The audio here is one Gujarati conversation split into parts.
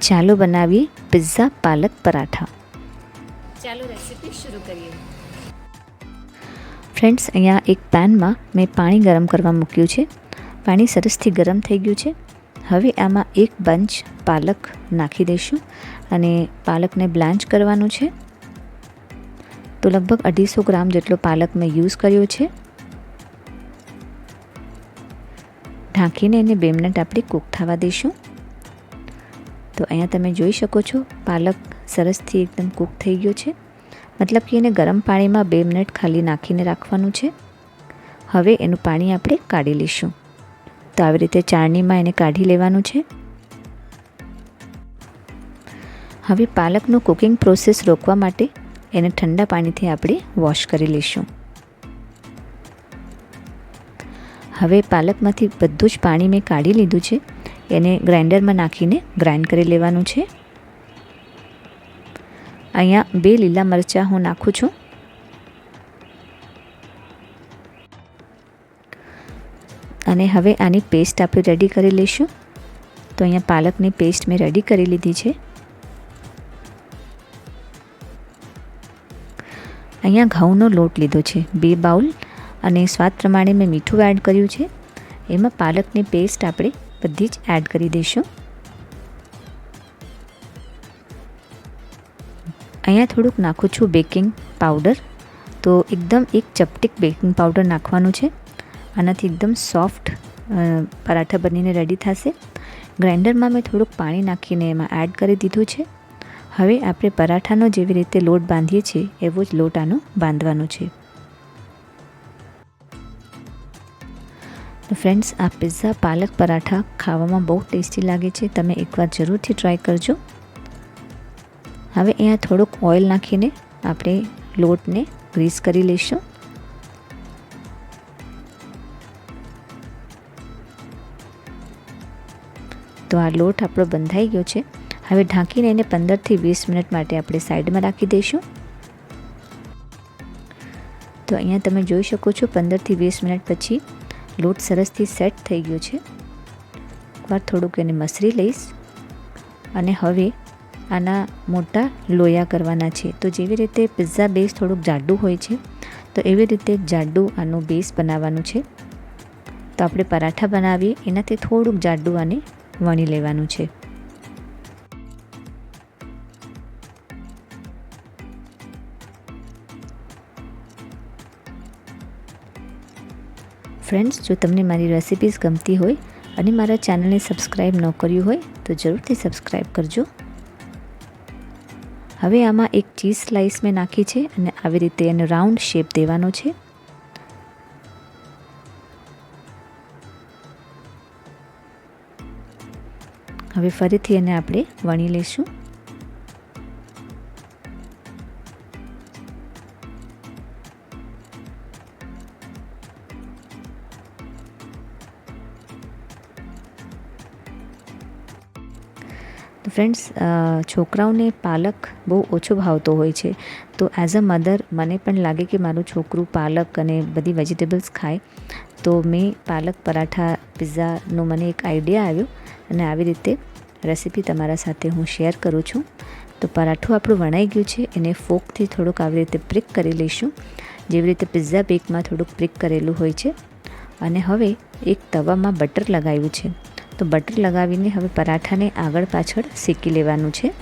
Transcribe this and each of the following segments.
ચાલો બનાવીએ પિઝા પાલક પરાઠા. ચાલો રેસીપી શરૂ કરીએ. ફ્રેન્ડ્સ અહીંયા એક પેનમાં મેં પાણી ગરમ કરવા મૂક્યું છે. પાણી સરસથી ગરમ થઈ ગયું છે. હવે આમાં એક બંચ પાલક નાખી દઈશું અને પાલકને બ્લાન્ચ કરવાનું છે. તો લગભગ અઢીસો ગ્રામ જેટલો પાલક મેં યુઝ કર્યો છે. ઢાંકીને એને બે મિનિટ આપણે કૂક થવા દઈશું. તો અહીંયા તમે જોઈ શકો છો, પાલક સરસથી એકદમ કૂક થઈ ગયો છે. મતલબ કે એને ગરમ પાણીમાં બે મિનિટ ખાલી નાખીને રાખવાનું છે. હવે એનું પાણી આપણે કાઢી લઈશું. તો આવી રીતે ચાળણીમાં એને કાઢી લેવાનું છે. હવે પાલકનું કુકિંગ પ્રોસેસ રોકવા માટે એને ઠંડા પાણીથી આપણે વોશ કરી લઈશું. હવે પાલકમાંથી બધું જ પાણી મેં કાઢી લીધું છે. એને ગ્રાઇન્ડરમાં નાખીને ગ્રાઇન્ડ કરી લેવાનું છે. અહીંયા બે લીલા મરચાં હું નાખું છું. અને હવે આની પેસ્ટ આપણે રેડી કરી લઈશું. તો અહીંયા પાલકની પેસ્ટ મેં રેડી કરી લીધી છે. અહીંયા ઘઉંનો લોટ લીધો છે, બે બાઉલ. અને સ્વાદ પ્રમાણે મેં મીઠું એડ કર્યું છે. એમાં પાલકની પેસ્ટ આપણે બધી જ એડ કરી દઈશું. અહીંયા થોડુંક નાખું છું બેકિંગ પાવડર તો એકદમ એક ચપટીક બેકિંગ પાવડર નાખવાનું છે. આનાથી એકદમ સોફ્ટ પરાઠા બનીને રેડી થશે. ગ્રાઇન્ડરમાં મેં થોડુંક પાણી નાખીને એમાં એડ કરી દીધું છે. હવે આપણે પરાઠાનો જેવી રીતે લોટ બાંધીએ છીએ, એવો જ લોટ આનો બાંધવાનો છે. તો ફ્રેન્ડ્સ, આ પિઝા પાલક પરાઠા ખાવામાં બહુ ટેસ્ટી લાગે છે. તમે એકવાર જરૂરથી ટ્રાય કરજો. હવે અહીંયા થોડુંક ઓઇલ નાખીને આપણે લોટને ગ્રીસ કરી લઈશું. તો આ લોટ આપણો બંધાઈ ગયો છે. હવે ઢાંકીને એને પંદરથી વીસ મિનિટ માટે આપણે સાઈડમાં રાખી દઈશું. તો અહીંયા તમે જોઈ શકો છો, પંદરથી વીસ મિનિટ પછી લોટ સરસથી સેટ થઈ ગયો છે. એકવાર થોડુંક એને મસરી લઈશ અને હવે આના મોટા લોયા કરવાના છે. તો જેવી રીતે પિઝા બેઝ થોડુંક જાડું હોય છે, તો એવી રીતે જાડું આનું બેઝ બનાવવાનું છે. તો આપણે પરાઠા બનાવીએ, એનાથી થોડુંક જાડું આને વણી લેવાનું છે. ફ્રેન્ડ્સ જો તમને મારી રેસિપીઝ ગમતી હોય અને મારા ચેનલને સબસ્ક્રાઈબ ન કર્યું હોય, તો જરૂરથી સબસ્ક્રાઈબ કરજો. હવે આમાં એક ચીઝ સ્લાઈસ મેં નાખી છે અને આવી રીતે એને રાઉન્ડ શેપ દેવાનો છે. હવે ફરીથી એને આપણે વણી લઈશું. ફ્રેન્ડ્સ છોકરાઓને પાલક બહુ ઓછો ભાવતો હોય છે. તો એઝ અ મધર મને પણ લાગે કે મારું છોકરું પાલક અને બધી વેજીટેબલ્સ ખાય. તો મેં પાલક પરાઠા પિઝાનો મને એક આઈડિયા આવ્યો અને આવી રીતે રેસીપી તમારા સાથે હું શેર કરું છું. તો પરાઠું આપણું વણાઈ ગયું છે, એને ફોકથી થોડુંક આવી રીતે પ્રિક કરી લઈશું. જેવી રીતે પિઝા બેકમાં થોડુંક પ્રિક કરેલું હોય છે. અને હવે એક તવામાં બટર લગાવ્યું છે. તો બટર લગાવીને હવે પરાઠાને આગળ પાછળ શેકી લેવાનું છે.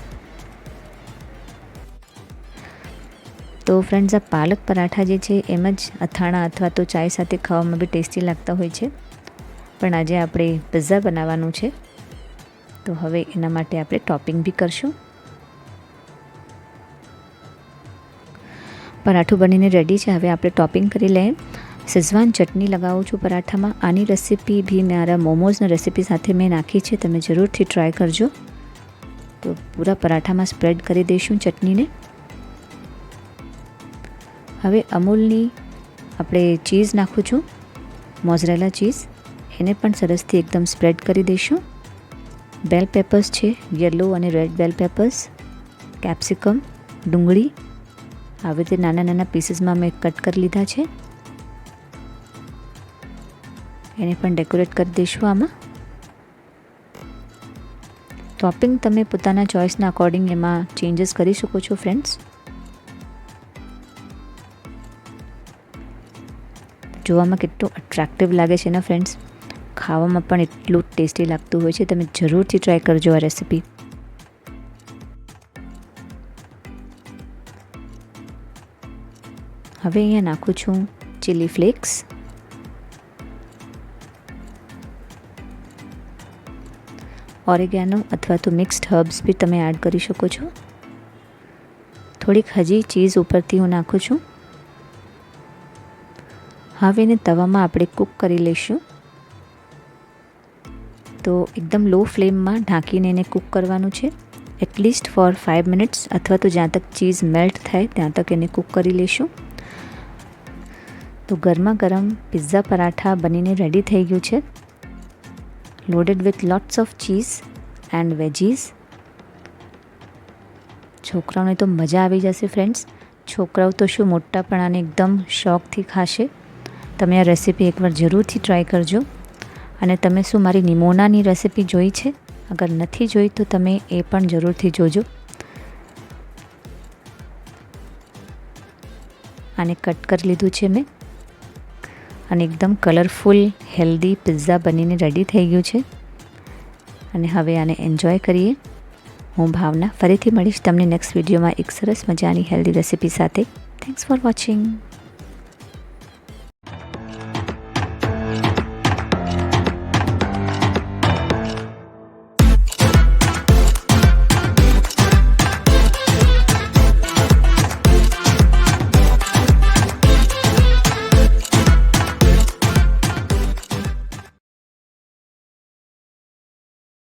તો ફ્રેન્ડ્સ આ પાલક પરાઠા જે છે, એમ જ અથાણા અથવા તો ચાય સાથે ખાવામાં બી ટેસ્ટી લાગતા હોય છે. પણ આજે આપણે પિઝા બનાવવાનું છે. તો હવે એના માટે આપણે ટોપિંગ બી કરશું. પરાઠું બનીને રેડી છે. હવે આપણે ટોપિંગ કરી લઈએ. સેઝવાન ચટણી લગાવું છું પરાઠામાં. આની રેસીપી બી મારા મોમોઝની રેસીપી સાથે મેં નાખી છે. તમે જરૂરથી ટ્રાય કરજો. તો પૂરા પરાઠામાં સ્પ્રેડ કરી દઈશું ચટણીને. હવે અમૂલની આપણે ચીઝ નાખું છું. મોઝરેલા ચીઝ એને પણ સરસથી એકદમ સ્પ્રેડ કરી દઈશું. બેલ પેપર્સ છે. યલો અને રેડ બેલ પેપર્સ કેપ્સિકમ ડુંગળી. આવી રીતે નાના નાના પીસીસમાં મેં કટ કરી લીધા છે. એને પણ ડેકોરેટ કરી દઈશું આમાં. ટોપિંગ તમે પોતાના ચોઇસના અકોર્ડિંગ એમાં ચેન્જીસ કરી શકો છો ફ્રેન્ડ્સ જોવામાં કેટલું અટ્રેક્ટિવ લાગે છે ને ફ્રેન્ડ્સ ખાવામાં પણ એટલું ટેસ્ટી લાગતું હોય છે. તમે જરૂરથી ટ્રાય કરજો આ રેસીપી હવે અહીંયા નાખું છું ચીલી ફ્લેક્સ ઓરેગેનો અથવા તો મિક્સ્ડ હર્બ્સ બી તમે એડ કરી શકો છો. થોડીક હજી ચીઝ ઉપરથી હું નાખું છું. હવે એને તવામાં આપણે કૂક કરી લઈશું. તો એકદમ લો ફ્લેમમાં ઢાંકીને એને કૂક કરવાનું છે. એટલીસ્ટ ફોર ફાઇવ મિનિટ્સ અથવા તો જ્યાં તક ચીઝ મેલ્ટ થાય ત્યાં તક એને કૂક કરી લઈશું. તો ગરમા ગરમ પિઝા પરાઠા બનીને રેડી થઈ ગયું છે. Loaded with lots of cheese and veggies છોકરાઓને તો મજા આવી જશે ફ્રેન્ડ્સ છોકરાઓ તો શું મોટાપણાને એકદમ શોખથી ખાશે. તમે આ રેસીપી એકવાર જરૂરથી ટ્રાય કરજો. અને તમે શું મારી નિમોનાની રેસીપી જોઈ છે? અગર નથી જોઈ, તો તમે એ પણ જરૂરથી જોજો. આને કટ કરી લીધું છે મેં. અને એકદમ કલરફુલ હેલ્ધી પિઝા બનીને રેડી થઈ ગયું છે. અને હવે આને એન્જોય કરીએ. હું ભાવના ફરીથી મળીશ તમને નેક્સ્ટ વિડીયોમાં એક સરસ મજાની હેલ્ધી રેસીપી સાથે. Thanks for watching